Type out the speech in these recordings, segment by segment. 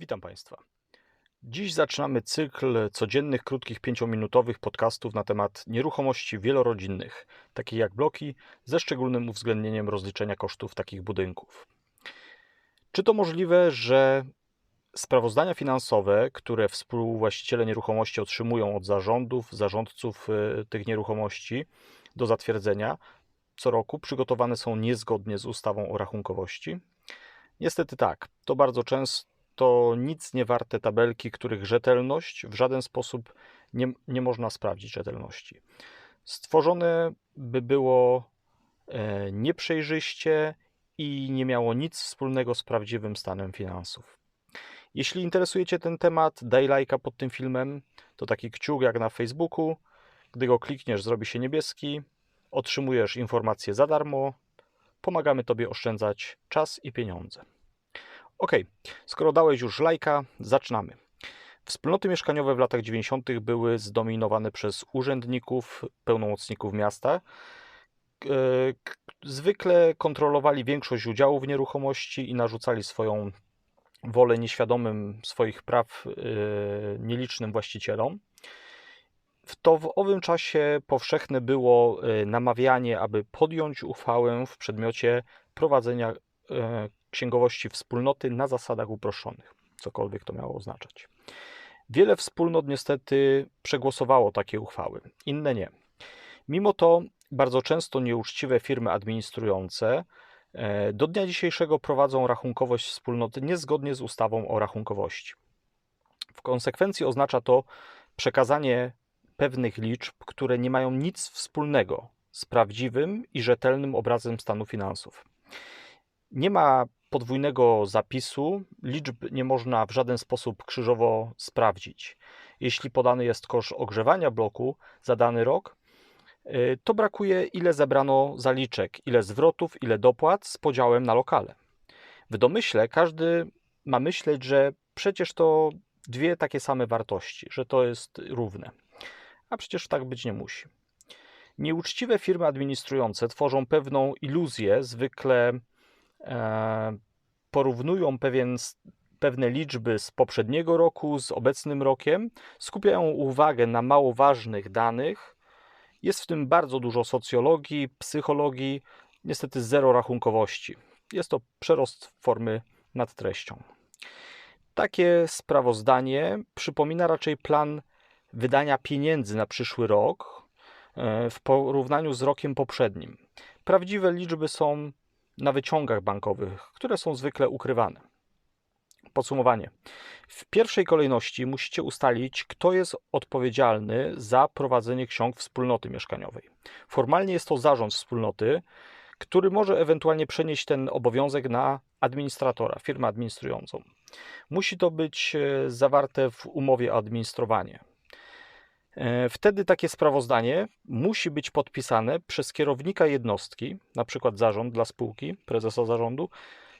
Witam Państwa. Dziś zaczynamy cykl codziennych, krótkich, pięciominutowych podcastów na temat nieruchomości wielorodzinnych, takich jak bloki, ze szczególnym uwzględnieniem rozliczenia kosztów takich budynków. Czy to możliwe, że sprawozdania finansowe, które współwłaściciele nieruchomości otrzymują od zarządów, zarządców y, tych nieruchomości do zatwierdzenia co roku, przygotowane są niezgodnie z ustawą o rachunkowości? Niestety tak. To bardzo często nic nie warte tabelki, których rzetelność w żaden sposób nie, nie można sprawdzić rzetelności. Stworzone by było e, nieprzejrzyście i nie miało nic wspólnego z prawdziwym stanem finansów. Jeśli interesuje Cię ten temat, daj lajka pod tym filmem. To taki kciuk jak na Facebooku. Gdy go klikniesz, zrobi się niebieski. Otrzymujesz informacje za darmo. Pomagamy Tobie oszczędzać czas i pieniądze. Ok, skoro dałeś już lajka, zaczynamy. Wspólnoty mieszkaniowe w latach 90. były zdominowane przez urzędników, pełnomocników miasta. E, zwykle kontrolowali większość udziałów w nieruchomości i narzucali swoją wolę nieświadomym swoich praw e, nielicznym właścicielom. To w owym czasie powszechne było e, namawianie, aby podjąć uchwałę w przedmiocie prowadzenia księgowości wspólnoty na zasadach uproszczonych, cokolwiek to miało oznaczać. Wiele wspólnot niestety przegłosowało takie uchwały, inne nie. Mimo to bardzo często nieuczciwe firmy administrujące e, do dnia dzisiejszego prowadzą rachunkowość wspólnoty niezgodnie z ustawą o rachunkowości. W konsekwencji oznacza to przekazanie pewnych liczb, które nie mają nic wspólnego z prawdziwym i rzetelnym obrazem stanu finansów. Nie ma podwójnego zapisu, liczb nie można w żaden sposób krzyżowo sprawdzić. Jeśli podany jest koszt ogrzewania bloku za dany rok, y, to brakuje ile zebrano zaliczek, ile zwrotów, ile dopłat z podziałem na lokale. W domyśle każdy ma myśleć, że przecież to dwie takie same wartości, że to jest równe. A przecież tak być nie musi. Nieuczciwe firmy administrujące tworzą pewną iluzję, zwykle porównują pewien, pewne liczby z poprzedniego roku z obecnym rokiem, skupiają uwagę na mało ważnych danych. Jest w tym bardzo dużo socjologii, psychologii, niestety zero rachunkowości. Jest to przerost formy nad treścią. Takie sprawozdanie przypomina raczej plan wydania pieniędzy na przyszły rok e, w porównaniu z rokiem poprzednim. Prawdziwe liczby są na wyciągach bankowych, które są zwykle ukrywane. Podsumowanie. W pierwszej kolejności musicie ustalić, kto jest odpowiedzialny za prowadzenie ksiąg wspólnoty mieszkaniowej. Formalnie jest to zarząd wspólnoty, który może ewentualnie przenieść ten obowiązek na administratora, firmę administrującą. Musi to być e, zawarte w umowie o administrowanie. E, wtedy takie sprawozdanie musi być podpisane przez kierownika jednostki, na przykład zarząd dla spółki, prezesa zarządu,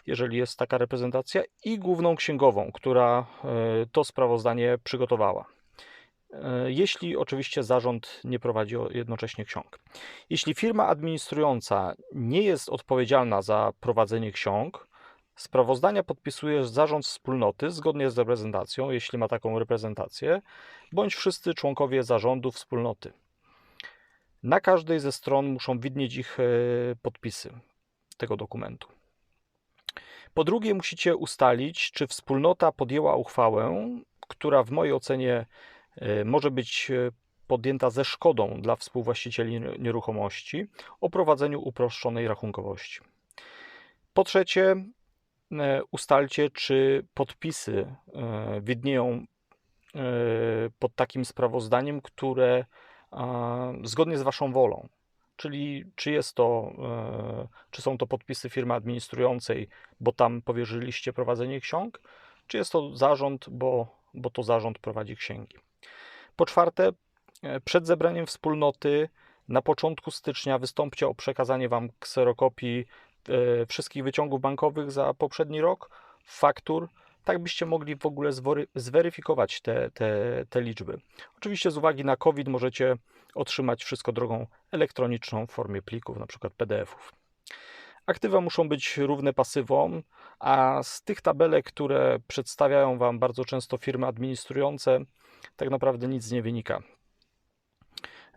jeżeli jest taka reprezentacja, i główną księgową, która e, to sprawozdanie przygotowała. E, jeśli oczywiście zarząd nie prowadzi jednocześnie ksiąg. Jeśli firma administrująca nie jest odpowiedzialna za prowadzenie ksiąg, Sprawozdania podpisuje zarząd wspólnoty zgodnie z reprezentacją, jeśli ma taką reprezentację, bądź wszyscy członkowie zarządu wspólnoty. Na każdej ze stron muszą widnieć ich e, podpisy tego dokumentu. Po drugie, musicie ustalić, czy wspólnota podjęła uchwałę, która w mojej ocenie e, może być e, podjęta ze szkodą dla współwłaścicieli nieruchomości o prowadzeniu uproszczonej rachunkowości. Po trzecie, ustalcie, czy podpisy e, widnieją e, pod takim sprawozdaniem, które zgodnie z Waszą wolą, czyli czy jest to, czy są to podpisy firmy administrującej, bo tam powierzyliście prowadzenie ksiąg, czy jest to zarząd, bo, bo to zarząd prowadzi księgi. Po czwarte, przed zebraniem wspólnoty na początku stycznia wystąpcie o przekazanie Wam kserokopii E, wszystkich wyciągów bankowych za poprzedni rok, faktur, tak byście mogli w ogóle zweryfikować te, te, te liczby. Oczywiście z uwagi na COVID możecie otrzymać wszystko drogą elektroniczną w formie plików, na przykład PDF-ów. Aktywa muszą być równe pasywom, a z tych tabelek, które przedstawiają Wam bardzo często firmy administrujące, tak naprawdę nic nie wynika.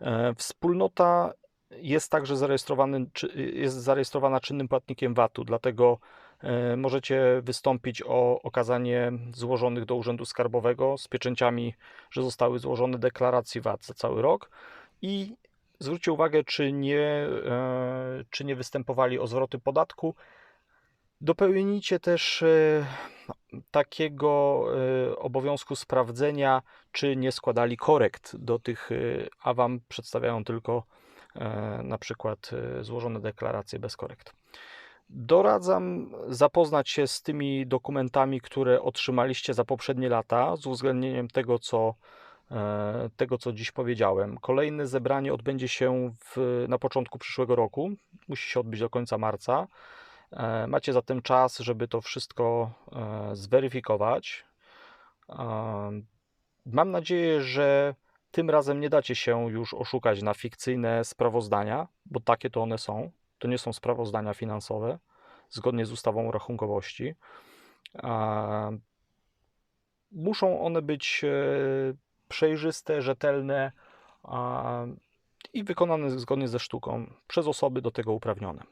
E, wspólnota jest także zarejestrowany, jest zarejestrowana czynnym płatnikiem VAT-u, dlatego e, możecie wystąpić o okazanie złożonych do Urzędu Skarbowego z pieczęciami, że zostały złożone deklaracji VAT za cały rok i zwróćcie uwagę, czy nie, e, czy nie występowali o zwroty podatku. Dopełnijcie też takiego obowiązku sprawdzenia, czy nie składali korekt do tych, a Wam przedstawiają tylko E, na przykład e, złożone deklaracje bez korekt. Doradzam zapoznać się z tymi dokumentami, które otrzymaliście za poprzednie lata, z uwzględnieniem tego, co, e, tego, co dziś powiedziałem. Kolejne zebranie odbędzie się w, na początku przyszłego roku. Musi się odbyć do końca marca. Macie zatem czas, żeby to wszystko zweryfikować. Mam nadzieję, że tym razem nie dacie się już oszukać na fikcyjne sprawozdania, bo takie to one są. To nie są sprawozdania finansowe, zgodnie z ustawą o rachunkowości. Muszą one być e, przejrzyste, rzetelne i wykonane zgodnie ze sztuką przez osoby do tego uprawnione.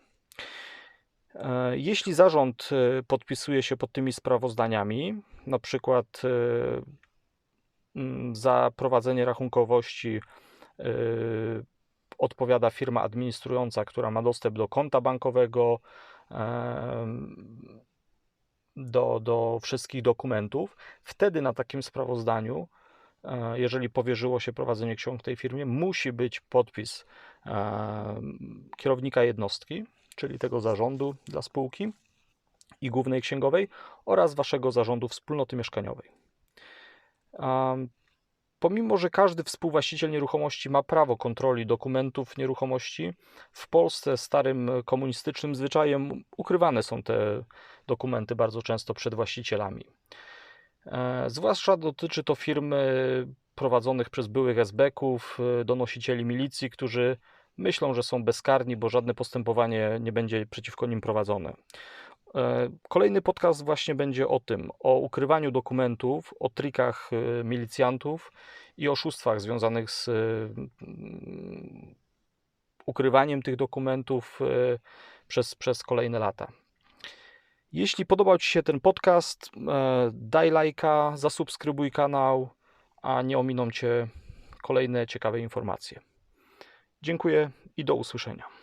E, jeśli zarząd e, podpisuje się pod tymi sprawozdaniami, na przykład za prowadzenie rachunkowości y, odpowiada firma administrująca, która ma dostęp do konta bankowego, do, do wszystkich dokumentów. Wtedy na takim sprawozdaniu, e, jeżeli powierzyło się prowadzenie ksiąg tej firmie, musi być podpis kierownika jednostki, czyli tego zarządu dla spółki i głównej księgowej oraz waszego zarządu wspólnoty mieszkaniowej. Pomimo, że każdy współwłaściciel nieruchomości ma prawo kontroli dokumentów nieruchomości, w Polsce starym komunistycznym zwyczajem ukrywane są te dokumenty bardzo często przed właścicielami. E, zwłaszcza dotyczy to firm prowadzonych przez byłych esbeków, e, donosicieli milicji, którzy myślą, że są bezkarni, bo żadne postępowanie nie będzie przeciwko nim prowadzone. E, kolejny podcast właśnie będzie o tym, o ukrywaniu dokumentów, o trikach e, milicjantów i oszustwach związanych z mm, ukrywaniem tych dokumentów e, przez, przez kolejne lata. Jeśli podobał Ci się ten podcast, daj lajka, zasubskrybuj kanał, a nie ominą Cię kolejne ciekawe informacje. Dziękuję i do usłyszenia.